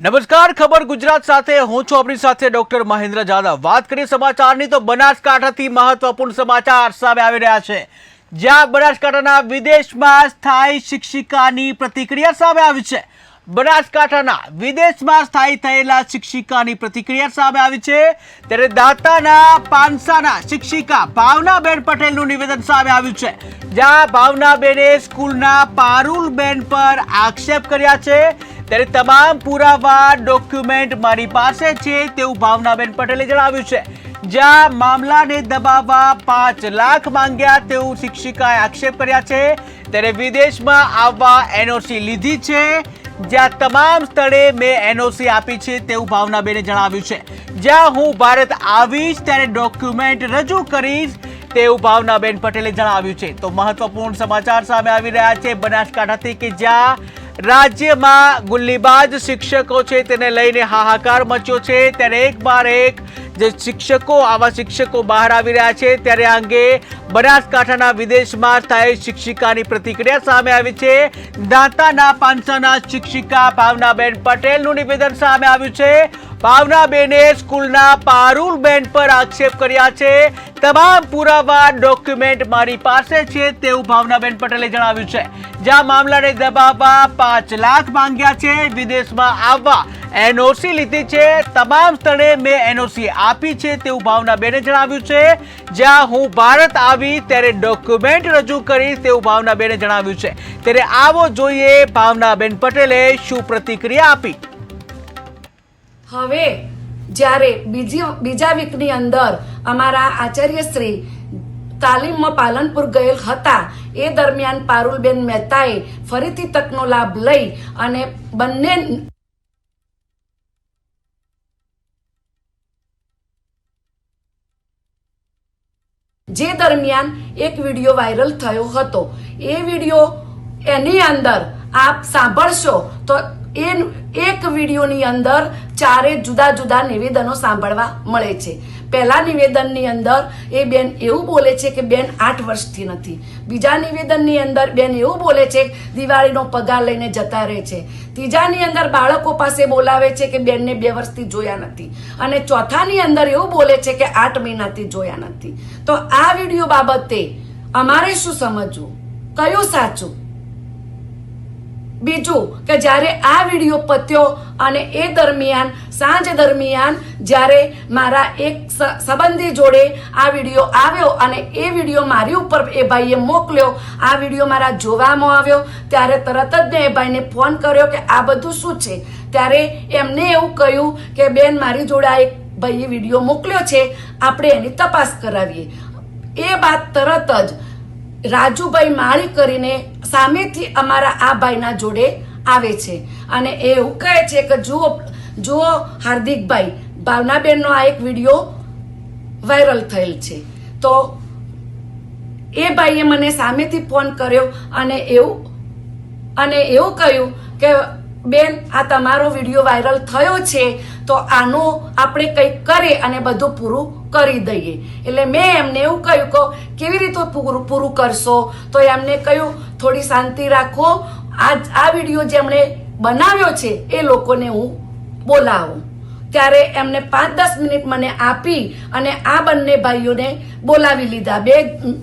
નમસ્કાર, ખબર ગુજરાત સાથે. હું છું આપણી સાથે ડોક્ટર મહેન્દ્ર જાદવ. વાત કરીએ સમાચારની તો બનાસકાંઠાથી મહત્વપૂર્ણ સમાચાર સામે આવી રહ્યા છે. જ્યાં બનાસકાંઠાના વિદેશમાં સ્થાયી શિક્ષિકાની પ્રતિક્રિયા સામે આવી છે. બનાસકાંઠાના વિદેશમાં સ્થાયી થયેલા શિક્ષિકાની પ્રતિક્રિયા સામે આવી છે. ત્યારે દાતાના પાનસાના શિક્ષિકા ભાવનાબેન પટેલનું નિવેદન સામે આવ્યું છે. જ્યાં ભાવનાબેને સ્કૂલના પારુલબેન પર આક્ષેપ કર્યા છે. ત્યારે તમામ પુરાવા ડોક્યુમેન્ટ મારી પાસે છે તેવું ભાવનાબેન પટેલે જણાવ્યું છે. જ્યાં મામલાને દબાવવા પાંચ લાખ માંગ્યા તેવું શિક્ષિકાએ આક્ષેપ કર્યા છે. ત્યારે વિદેશમાં આવવા એનઓસી લીધી છે. જ્યાં તમામ સ્થળે મેં એનઓસી આપી છે તેવું ભાવનાબેને જણાવ્યું છે. જ્યાં હું ભારત આવીશ ત્યારે ડોક્યુમેન્ટ રજૂ કરીશ તેવું ભાવનાબેન પટેલે જણાવ્યું છે. તો મહત્વપૂર્ણ સમાચાર સામે આવી રહ્યા છે. બનાસકાંઠાથી કે જ્યાં રાજ્યમાં ગુલ્લીબાજ શિક્ષકો છે તેને લઈને હાહાકાર મચ્યો છે. ત્યારે એક બાર એક જે શિક્ષકો, આવા શિક્ષકો બહાર આવી રહ્યા છે, ત્યારે આ અંગે બનાસકાંઠાના વિદેશમાં સ્થાયી શિક્ષિકાની પ્રતિક્રિયા સામે આવી છે. દાંતાના પાંચાના શિક્ષિકા ભાવનાબેન પટેલનું નિવેદન સામે આવ્યું છે. ભાવનાબેને સ્કૂલના પારુલબેન પર આક્ષેપ કર્યા છે. તમામ પુરાવા ડોક્યુમેન્ટ મારી પાસે છે તેવું ભાવનાબેન પટેલે જણાવ્યું છે. જ્યાં મામલાને દબાવવા પાંચ લાખ માંગ્યા છે, વિદેશમાં આવવા એનઓસી લીધી છે. તમામ સ્થળે મેં એનઓસી આપી છે તેવું ભાવનાબેને જણાવ્યું છે. જ્યાં હું ભારત આવી ત્યારે ડોક્યુમેન્ટ રજૂ કરીશ તેવું ભાવનાબેને જણાવ્યું છે. ત્યારે આવો જોઈએ ભાવનાબેન પટેલે શું પ્રતિક્રિયા આપી? હવે જ્યારે બીજી બીજા વીકની અંદર અમારા આચાર્યશ્રી તાલીમમાં પાલનપુર ગયેલ હતા, એ દરમિયાન પારુલબેન મહેતાએ ફરીથી તકનો લાભ લઈ અને બંને જે દરમિયાન એક વીડિયો વાયરલ થયો હતો. એ વીડિયો એની અંદર આપ સાંભળશો તો એ એક વિડીયોની અંદર ચારે જુદા જુદા નિવેદનો સાંભળવા મળે છે. પહેલા નિવેદનની અંદર એ બેન એવું બોલે છે કે બેન આઠ વર્ષથી નથી. બીજા નિવેદનની અંદર બેન એવું બોલે છે દિવાળીનો પગાર લઈને જતા રહે છે. ત્રીજાની અંદર બાળકો પાસે બોલાવે છે કે બેનને બે વર્ષથી જોયા નથી. અને ચોથાની અંદર એવું બોલે છે કે આઠ મહિનાથી જોયા નથી. તો આ વીડિયો બાબતે અમારે શું સમજવું? કયું સાચું? બીજું કે જ્યારે આ વીડિયો પત્યો અને એ દરમિયાન, સાંજ દરમિયાન જ્યારે મારા એક સંબંધી જોડે આ વીડિયો આવ્યો અને એ વીડિયો મારી ઉપર એ ભાઈએ મોકલ્યો, આ વીડિયો મારા જોવામાં આવ્યો, ત્યારે તરત જ મેં એ ભાઈને ફોન કર્યો કે આ બધું શું છે? ત્યારે એમને એવું કહ્યું કે, બેન, મારી જોડે આ એક ભાઈએ વીડિયો મોકલ્યો છે, આપણે એની તપાસ કરાવીએ. એ બાદ તરત જ રાજુભાઈ માળી કરીને સામેથી અમારા આ ભાઈના જોડે આવે છે. અને એ એવું કહે છે કે જુઓ જુઓ હાર્દિકભાઈ, ભાવનાબેનનો આ એક વીડિયો વાયરલ થયેલ છે. તો એ ભાઈએ મને સામેથી ફોન કર્યો અને એવું અને એવું કહ્યું કે બેન, આ તમારો વીડિયો વાયરલ થયો છે, તો આનું આપણે કંઈક કરી અને બધું પૂરું કરી દઈએ. એટલે મેં એમને એવું કહ્યું કે કેવી રીતે પૂરું પૂરું કરશો? તો એમને કહ્યું થોડી શાંતિ રાખો. આ આ વીડિયો જેમણે બનાવ્યો છે, એ લોકોને હું બોલાવું. ત્યારે એમને પાંચ દસ મિનિટ મને આપી અને આ બંને ભાઈઓને બોલાવી લીધા. બે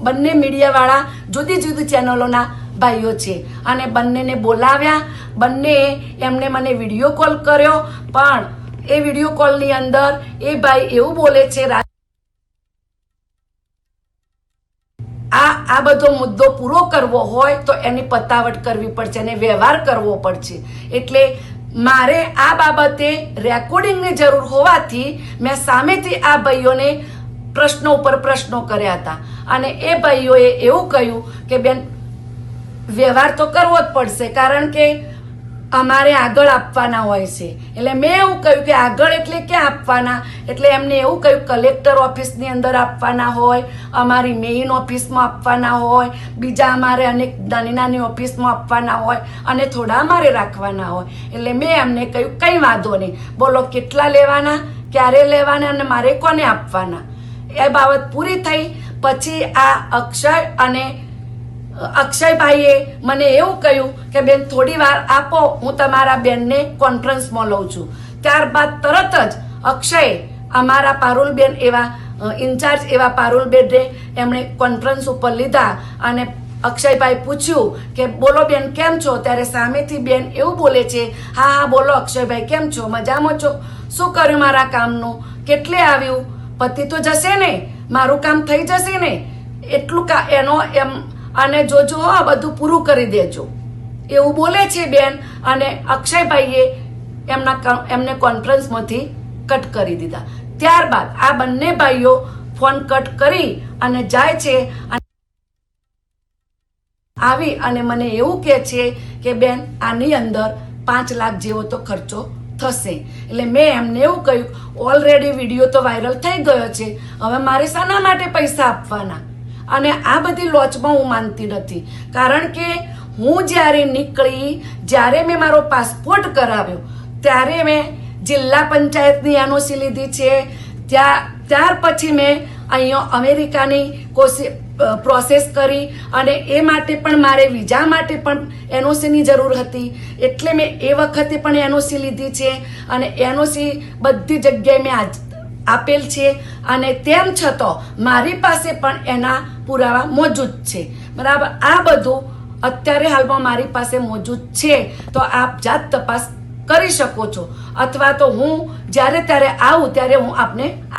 બંને મીડિયાવાળા જુદી જુદી ચેનલોના ભાઈઓ છે. અને બંનેને બોલાવ્યા. બંને એમને મને વીડિયો કોલ કર્યો. પણ એ વીડિયો કોલની અંદર એ ભાઈ એવું બોલે છે આ બધો મુદ્દો પૂરો કરવો હોય તો એની પતાવટ કરવી પડશે અને વ્યવહાર કરવો પડશે. એટલે મારે આ બાબતે રેકોર્ડિંગની જરૂર હોવાથી મેં સામેથી આ ભાઈઓને પ્રશ્નો ઉપર પ્રશ્નો કર્યા હતા. અને એ ભાઈઓએ એવું કહ્યું કે, બેન, વ્યવહાર તો કરવો જ પડશે, કારણ કે અમારે આગળ આપવાના હોય છે. એટલે મેં એવું કહ્યું કે આગળ એટલે ક્યાં આપવાના? એટલે એમને એવું કહ્યું, કલેક્ટર ઓફિસની અંદર આપવાના હોય, અમારી મેઇન ઓફિસમાં આપવાના હોય, બીજા અમારે અનેક નાની નાની ઓફિસમાં આપવાના હોય અને થોડા અમારે રાખવાના હોય. એટલે મેં એમને કહ્યું, કંઈ વાંધો નહીં. બોલો, કેટલા લેવાના, ક્યારે લેવાના અને મારે કોને આપવાના? એ બાબત પૂરી થઈ. પછી આ અક્ષય અને અક્ષયભાઈએ મને એવું કહ્યું કે, બેન, થોડી વાર આપો, હું તમારા બેનને કોન્ફરન્સમાં લઉં છું. ત્યારબાદ તરત જ અક્ષય અમારા પારુલબેન એવા ઇન્ચાર્જ એવા પારુલબેનને એમણે કોન્ફરન્સ ઉપર લીધા અને અક્ષયભાઈ પૂછ્યું કે, બોલો બેન, કેમ છો? ત્યારે સામેથી બેન એવું બોલે છે, હા હા, બોલો, અક્ષયભાઈ, કેમ છો? મજામાં છો? શું કર્યું મારા કામનું? કેટલે આવ્યું? પતિ તો જશે ને? મારું કામ થઈ જશે ને? એટલું કા, એનો એમ અને જોજો, આ બધું પૂરું કરી દેજો. એવું બોલે છે બેન અને અક્ષયભાઈએ એમના એમને કોન્ફરન્સમાંથી કટ કરી દીધા. ત્યારબાદ આ બંને ભાઈઓ ફોન કટ કરી અને જાય છે આવી અને મને એવું કહે છે કે બેન, આની અંદર પાંચ લાખ જેવો તો ખર્ચો થશે. એટલે મેં એમને એવું કહ્યું ઓલરેડી વીડિયો તો વાયરલ થઈ ગયો છે. હવે મારે શાના માટે પૈસા આપવાના? અને આ બધી લોચમાં હું માનતી નથી. કારણ કે હું જ્યારે નીકળી, જ્યારે મેં મારો પાસપોર્ટ કરાવ્યો, ત્યારે મેં જિલ્લા પંચાયતની એનઓસી લીધી છે. ત્યાં, ત્યાર પછી મેં અહીંયા અમેરિકાની કોશિ પ્રોસેસ કરી અને એ માટે પણ મારે વિઝા માટે પણ એનઓસીની જરૂર હતી. એટલે મેં એ વખતે પણ એનઓસી લીધી છે અને એનઓસી બધી જગ્યાએ મેં આજ આપેલ છે અને તેમ છતાં મારી પાસે પણ એના પુરાવા મોજૂદ છે. બરાબર? આ બધું અત્યારે હાલમાં મારી પાસે મોજૂદ છે. તો આપ જાત તપાસ કરી શકો છો. અથવા તો હું જ્યારે ત્યારે આવું ત્યારે હું આપને